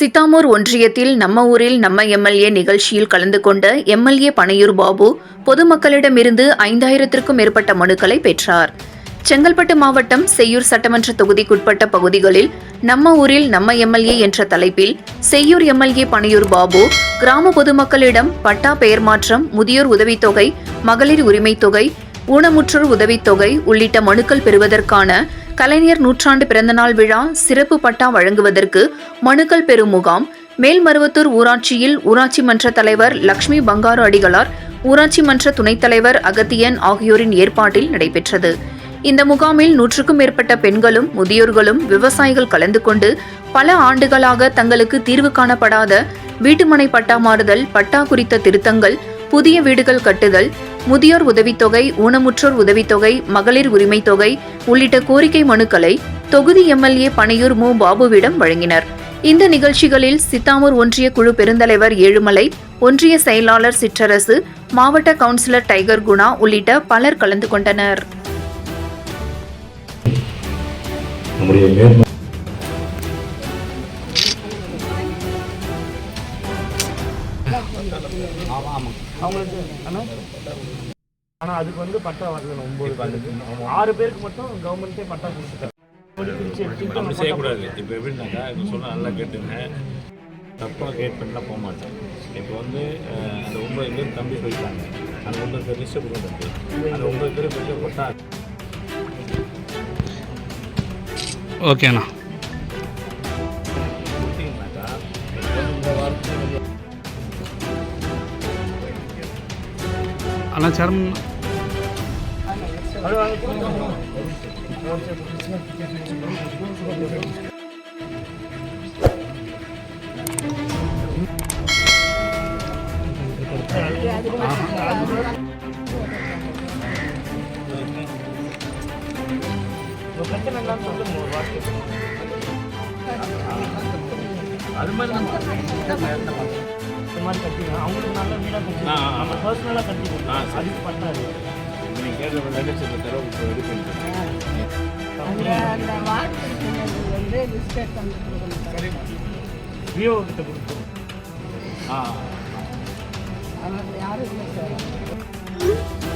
சித்தாமூர் ஒன்றியத்தில் நம்ம ஊரில் நம்ம எம்எல்ஏ நிகழ்ச்சியில் கலந்து கொண்ட எம்எல்ஏ பனையூர் பாபு பொதுமக்களிடமிருந்து ஐந்தாயிரத்திற்கும் மேற்பட்ட மனுக்களை பெற்றார். செங்கல்பட்டு மாவட்டம் செய்யூர் சட்டமன்ற தொகுதிக்குட்பட்ட பகுதிகளில் நம்ம ஊரில் நம்ம எம்எல்ஏ என்ற தலைப்பில் செய்யூர் எம்எல்ஏ பனையூர் பாபு கிராம பொதுமக்களிடம் பட்டா பெயர் மாற்றம் முதியோர் உதவித்தொகை மகளிர் உரிமைத் தொகை ஊனமுற்றோர் உதவித்தொகை உள்ளிட்ட மனுக்கள் பெறுவதற்கான கலைஞர் நூற்றாண்டு பிறந்தநாள் விழா சிறப்பு பட்டா வழங்குவதற்கு மனுக்கள் பெறும் முகாம். மேல்மருவத்தூர் ஊராட்சியில் ஊராட்சி மன்ற தலைவர் லக்ஷ்மி பங்காரு அடிகளார் ஊராட்சி மன்ற துணைத் தலைவர் அகத்தியன் ஆகியோரின் ஏற்பாட்டில் நடைபெற்றது. இந்த முகாமில் நூற்றுக்கும் மேற்பட்ட பெண்களும் முதியோர்களும் விவசாயிகள் கலந்து கொண்டு பல ஆண்டுகளாக தங்களுக்கு தீர்வு காணப்படாத வீட்டுமனை பட்டா மாறுதல் பட்டா குறித்த திருத்தங்கள் புதிய வீடுகள் கட்டுதல் முதியோர் உதவித்தொகை ஊனமுற்றோர் உதவித்தொகை மகளிர் உரிமைத் தொகை உள்ளிட்ட கோரிக்கை மனுக்களை தொகுதி எம்எல்ஏ பனையூர் மு பாபுவிடம் வழங்கினர். இந்த நிகழ்ச்சிகளில் சித்தாமூர் ஒன்றிய குழு பெருந்தலைவர் ஏழுமலை ஒன்றிய செயலாளர் சிற்றரசு மாவட்ட கவுன்சிலர் டைகர் குணா உள்ளிட்ட பலர் கலந்து கொண்டனர். அவங்களுக்கு ஆனா ஆனா அதுக்கு வந்து பட்டா வரல ஒன்பது பேருக்கு. ஆறு பேருக்கு மட்டும் கவர்மெண்ட்டே பட்டா கொடுத்துட்டாங்க. அப்படி பட்டா செய்யக்கூடாது இப்போ எப்படின்னாக்கா இப்போ சொன்ன நல்லா கேட்டுங்க. தப்பாக கேட் பண்ணிலாம் போக மாட்டேன். இப்போ வந்து அந்த ஒன்பது பேர் தம்பி போயிட்டாங்க. அந்த ஒன்பது பேர் லிஸ்ட்டை தம்பி. அந்த ஒன்பது பேர் போய் கொட்டா ஓகேண்ணா கொடுத்தீங்கன்னாக்கா இந்த வாரத்தில் அண்ணா சரம் அது மாதிரி அவங்களுக்கு நல்ல வீடாக கட்டி பர்சனலாக கட்டி. அதுக்கு பட்டாது அந்த வந்து பண்ணி கொடுக்கணும் யாரும் இல்லை சார்.